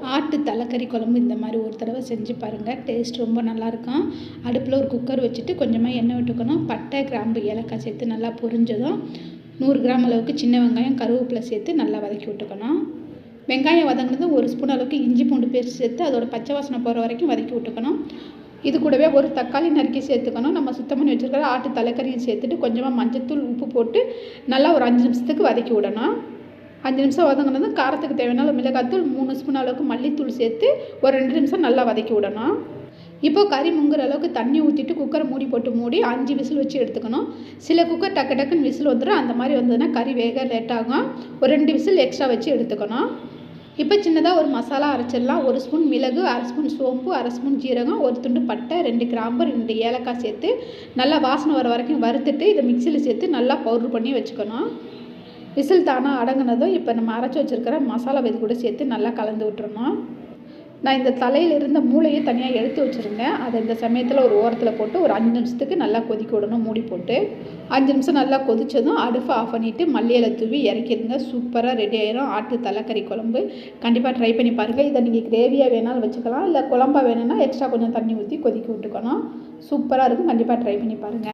ஆட்டு தலைக்கறி குழம்பு இந்த மாதிரி ஒரு தடவை செஞ்சு பாருங்கள் டேஸ்ட் ரொம்ப நல்லாயிருக்கும். அடுப்பில் ஒரு குக்கர் வச்சுட்டு கொஞ்சமாக எண்ணெய் விட்டுக்கணும். பட்டை கிராம்பு ஏலக்காய் சேர்த்து நல்லா பொரிஞ்சதும் நூறு கிராம் அளவுக்கு சின்ன வெங்காயம் கருவேப்பிலை சேர்த்து நல்லா வதக்கி விட்டுக்கணும். வெங்காயம் வதங்கினதும் ஒரு ஸ்பூன் அளவுக்கு இஞ்சி பூண்டு பேஸ்ட் சேர்த்து அதோட பச்சை வாசனை போகிற வரைக்கும் வதக்கி விட்டுக்கணும். இது கூடவே ஒரு தக்காளி நறுக்கி சேர்த்துக்கணும். நம்ம சுத்தம் பண்ணி வச்சுருக்கிற ஆட்டு தலைக்கறியும் சேர்த்துட்டு கொஞ்சமாக மஞ்சத்தூள் உப்பு போட்டு நல்லா ஒரு அஞ்சு நிமிஷத்துக்கு வதக்கி விடணும். அஞ்சு நிமிஷம் வதங்கினது காரத்துக்கு தேவையான மிளகாத்தூள் மூணு ஸ்பூன் அளவுக்கு மல்லித்தூள் சேர்த்து ஒரு ரெண்டு நிமிஷம் நல்லா வதக்கி விடணும். இப்போ கறி முங்குற அளவுக்கு தண்ணி ஊற்றிட்டு குக்கரை மூடி போட்டு மூடி அஞ்சு விசில் வச்சு எடுத்துக்கணும். சில குக்கர் டக்கு டக்குன்னு விசில் வந்துடும் அந்த மாதிரி வந்ததுன்னா கறி வேக லேட்டாகும் ஒரு ரெண்டு விசில் எக்ஸ்ட்ரா வச்சு எடுத்துக்கணும். இப்போ சின்னதாக ஒரு மசாலா அரைச்சிடலாம். ஒரு ஸ்பூன் மிளகு அரை ஸ்பூன் சோம்பு அரை ஸ்பூன் ஜீரகம் ஒரு துண்டு பட்டை ரெண்டு கிராம்பு ரெண்டு ஏலக்காய் சேர்த்து நல்லா வாசனை வர வரைக்கும் வறுத்துட்டு இதை மிக்சியில் சேர்த்து நல்லா பவுட்ரு பண்ணி வச்சுக்கணும். விசில் தானாக அடங்கினதும் இப்போ நம்ம அரைச்சி வச்சுருக்கிற மசாலா இது கூட சேர்த்து நல்லா கலந்து விட்டுருணும் நான் இந்த தலையில் இருந்த மூளையை தனியாக எடுத்து வச்சுருந்தேன். அதை இந்த சமயத்தில் ஒரு ஓரத்தில் போட்டு ஒரு அஞ்சு நிமிஷத்துக்கு நல்லா கொதிக்க விடணும் மூடி போட்டு. அஞ்சு நிமிஷம் நல்லா கொதித்ததும் அடுப்பை ஆஃப் பண்ணிவிட்டு மல்லியில் தூவி இறக்கிடுங்க. சூப்பராக ரெடி ஆயிரும். ஆட்டு தலைக்கறி குழம்பு. கண்டிப்பாக ட்ரை பண்ணி பாருங்கள் இதை நீங்கள் கிரேவியாக வேணாலும் வச்சுக்கலாம். இல்லை குழம்பா வேணும்னா எக்ஸ்ட்ரா கொஞ்சம் தண்ணி ஊற்றி கொதிக்க விட்டுக்கணும். சூப்பராக இருக்கும். கண்டிப்பாக ட்ரை பண்ணி பாருங்கள்